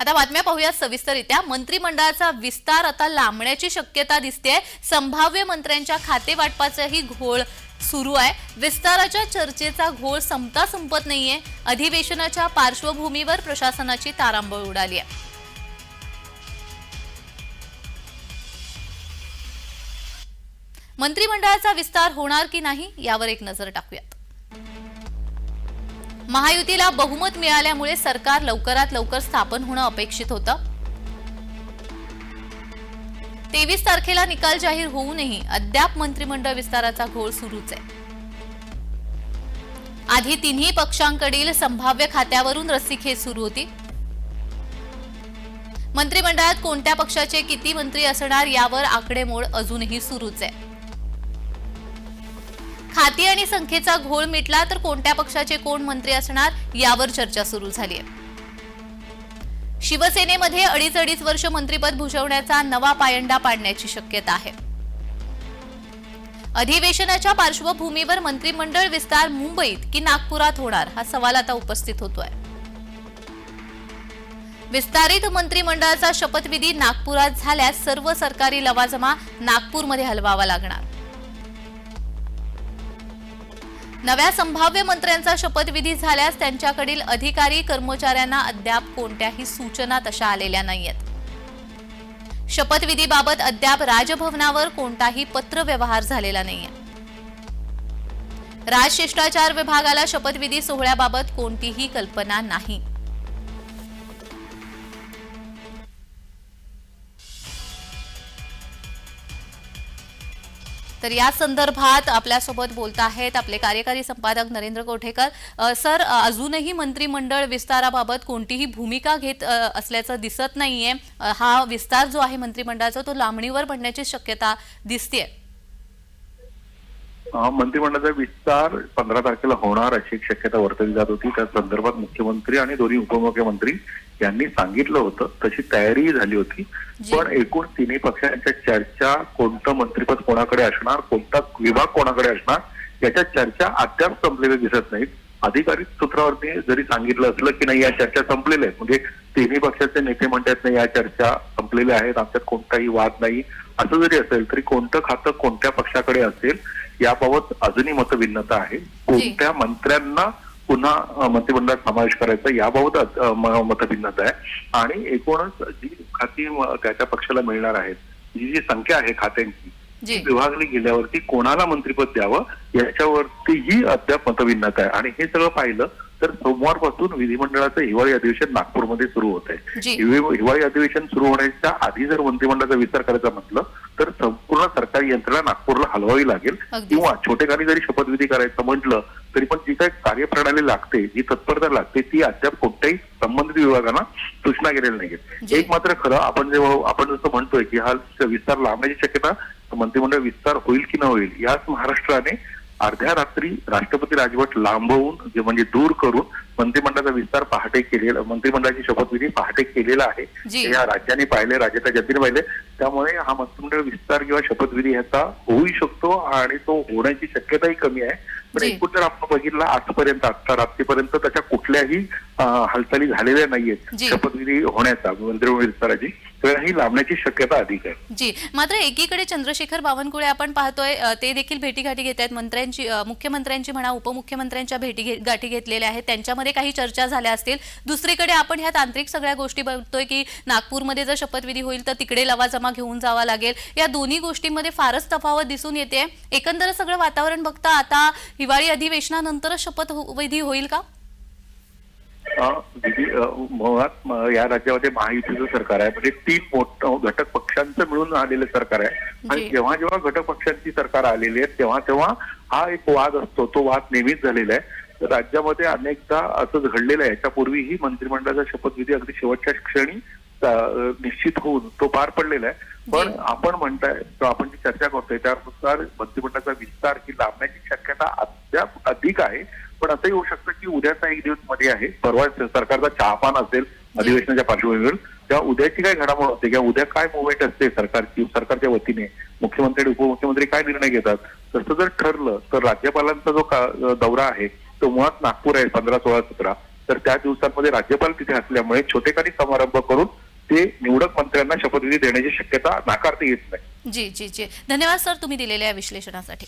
आता बातम्या पाहूया सविस्तररित्या. मंत्रिमंडळाचा विस्तार आता लांबण्याची शक्यता दिसते संभाव्य मंत्र्यांच्या खाते वाटपाचाही घोळ सुरू आहे. विस्ताराच्या चर्चेचा घोळ संपता संपत नाहीये. अधिवेशनाच्या पार्श्वभूमीवर प्रशासनाची तारांबळ उडाली आहे मंत्रिमंडळाचा विस्तार होणार की नाही यावर एक नजर टाकूयात. महायुतीला बहुमत मिळाल्यामुळे सरकार लवकरात लवकर स्थापन होणं अपेक्षित होतं. तेवीस तारखेला निकाल जाहीर होऊनही अद्याप मंत्रिमंडळ विस्ताराचा घोळ सुरूच आहे. आधी तिन्ही पक्षांकडील संभाव्य खात्यावरून रस्सीखेच सुरू होती. मंत्रिमंडळात कोणत्या पक्षाचे किती मंत्री असणार यावर आकडेमोड अजूनही सुरूच आहे. खाती आणि संख्येचा घोळ मिटला तर कोणत्या पक्षाचे कोण मंत्री असणार यावर चर्चा सुरू झाली आहे शिवसेनेमध्ये अडीच अडीच वर्ष मंत्रीपद भूषवण्याचा नवा पायंडा पाडण्याची शक्यता आहे. अधिवेशनाच्या पार्श्वभूमीवर मंत्रिमंडळ विस्तार मुंबईत की नागपुरात होणार हा सवाल आता उपस्थित होतोय. विस्तारित मंत्रिमंडळाचा शपथविधी नागपुरात झाल्यास सर्व सरकारी लवाजमा नागपूरमध्ये हलवावा लागणार. नव्या संभाव्य मंत्र्यांचा शपथविधी झाल्यास त्यांच्याकडील अधिकारी कर्मचाऱ्यांना अद्याप कोणत्याही सूचना तशा आलेल्या नाहीयेत. शपथविधीबाबत अद्याप राजभवनावर कोणताही पत्रव्यवहार झालेला नाहीये. राजशिष्टाचार विभागाला शपथविधी सोहळ्याबाबत कोणतीही कल्पना नाही. तर या संदर्भात आपल्यासोबत बोलत आहेत आपले कार्यकारी संपादक नरेंद्र कोठेकर. सर अजूनही मंत्रिमंडळ विस्ताराबाबत कोणतीही भूमिका घेत असल्याचं दिसत नाहीये. हा विस्तार जो आहे मंत्रिमंडळाचा तो लांबणीवर पडण्याची शक्यता दिसते मंत्रिमंडळाचा विस्तार पंधरा तारखेला होणार अशी एक शक्यता वर्तवली जात होती. त्या संदर्भात मुख्यमंत्री आणि दोन्ही उपमुख्यमंत्री यांनी सांगितलं होतं. तशी तयारीही झाली होती. पण एकूण तिन्ही पक्षांच्या चर्चा कोणतं मंत्रिपद कोणाकडे असणार कोणता विभाग कोणाकडे असणार याच्या चर्चा अद्याप संपलेल्या दिसत नाहीत. अधिकारिक सूत्रावरती जरी सांगितलं असलं की नाही या चर्चा संपलेल्या आहेत. म्हणजे तिन्ही पक्षाचे नेते म्हणतात नाही या चर्चा संपलेल्या आहेत. आमच्यात कोणताही वाद नाही. असं जरी असेल तरी कोणतं खातं कोणत्या पक्षाकडे असेल याबाबत अजूनही मतभिन्नता आहे. कोणत्या मंत्र्यांना पुन्हा मंत्रिमंडळात समावेश करायचा याबाबत मतभिन्नता आहे. आणि एकूणच जी खाती म- त्या त्या पक्षाला मिळणार आहेत जी जी संख्या आहे खात्यांची विभागली गेल्यावरती कोणाला मंत्रिपद द्यावं याच्यावरतीही अद्याप मतभिन्नता आहे. आणि हे सगळं पाहिलं तर सोमवारपासून विधिमंडळाचं हिवाळी अधिवेशन नागपूरमध्ये सुरू होत आहे हिवाळी अधिवेशन सुरू होण्याच्या आधी जर मंत्रिमंडळाचा विस्तार करायचा म्हटलं तर संपूर्ण सरकारी यंत्रणा नागपूरला हलवावी लागेल. किंवा छोटेखानी जरी शपथविधी करायचं म्हटलं तरी पण जी काही कार्यप्रणाली लागते जी तत्परता लागते ती अद्याप कोणत्याही संबंधित विभागांना सूचना गेलेल्या जी. नाहीये एक मात्र खरं आपण जेव्हा आपण जसं म्हणतोय की हा विस्तार लांबण्याची शक्यता मंत्रिमंडळ विस्तार होईल की न होईल याच महाराष्ट्राने अर्ध्या रात्री राष्ट्रपती राजवट लांबवून जे म्हणजे दूर करून मंत्रिमंडळाचा विस्तार पहाटे केलेला मंत्रिमंडळाची शपथविधी पहाटे केलेला आहे. या राज्याने पाहिले राज्याच्या जनतेने पाहिले. त्यामुळे हा मंत्रिमंडळ विस्तार किंवा शपथविधी ह्याचा होऊ शकतो आणि तो होण्याची शक्यताही कमी आहे. पण. एकूण जर आपण बघितलं आजपर्यंत आता रात्रीपर्यंत त्याच्या कुठल्याही हालचाली झालेल्या नाहीयेत. शपथविधी होण्याचा मंत्रिमंडळ विस्ताराची. लांबण्याची शक्यता अधिक आहे. जी मात्र एकीकडे चंद्रशेखर बावनकुळे आपण पाहतोय अ, ते देखील भेटीगाठी घेत आहेत. मंत्र्यांची अ, मुख्यमंत्र्यांची म्हणा उपमुख्यमंत्र्यांच्या भेटी घे- गाठी घेतलेल्या आहेत. त्यांच्यामध्ये काही चर्चा झाल्या असतील. दुसरीकडे आपण ह्या तांत्रिक सगळ्या गोष्टी बघतोय की नागपूरमध्ये जर शपथविधी होईल तर तिकडे लवाजमा घेऊन जावा लागेल. या दोन्ही गोष्टींमध्ये फारच तफावत दिसून येते. एकंदर सगळं वातावरण बघता आता हिवाळी अधिवेशनानंतरच शपथविधी होईल का? मुळात या राज्यामध्ये महायुतीचं सरकार आहे. म्हणजे तीन मोठ घटक पक्षांचं मिळून आलेलं सरकार आहे. आणि. जेव्हा जेव्हा घटक पक्षांची सरकार आलेली आहे तेव्हा तेव्हा हा एक वाद असतो. तो वाद नेहमीच झालेला आहे. तर राज्यामध्ये अनेकदा असंच घडलेलं आहे. याच्यापूर्वीही मंत्रिमंडळाचा शपथविधी अगदी शेवटच्या क्षणी निश्चित होऊन तो पार पडलेला आहे. पण जी. आपण म्हणताय किंवा आपण जी चर्चा करतोय त्यानुसार मंत्रिमंडळाचा विस्तार ही लांबण्याची शक्यता अद्याप अधिक आहे. पण असंही होऊ शकतं की उद्याचा एक दिवसमध्ये आहे. परवा सरकारचा चहापान असेल अधिवेशनाच्या पार्श्वभूमीवर तेव्हा उद्याची काय घडामोड होते किंवा उद्या काय मुवमेंट असते सरकारची सरकारच्या वतीने? मुख्यमंत्री आणि उपमुख्यमंत्री काय निर्णय घेतात? तसं जर ठरलं तर राज्यपालांचा जो का- दौरा आहे तो मुळात नागपूर आहे पंधरा सोळा सतरा. तर त्या दिवसांमध्ये राज्यपाल तिथे असल्यामुळे छोटेखानी समारंभ करून ते निवडक मंत्र्यांना शपथविधी देण्याची शक्यता नाकारता येत नाही. जी जी जी. धन्यवाद सर तुम्ही दिलेल्या या विश्लेषणासाठी.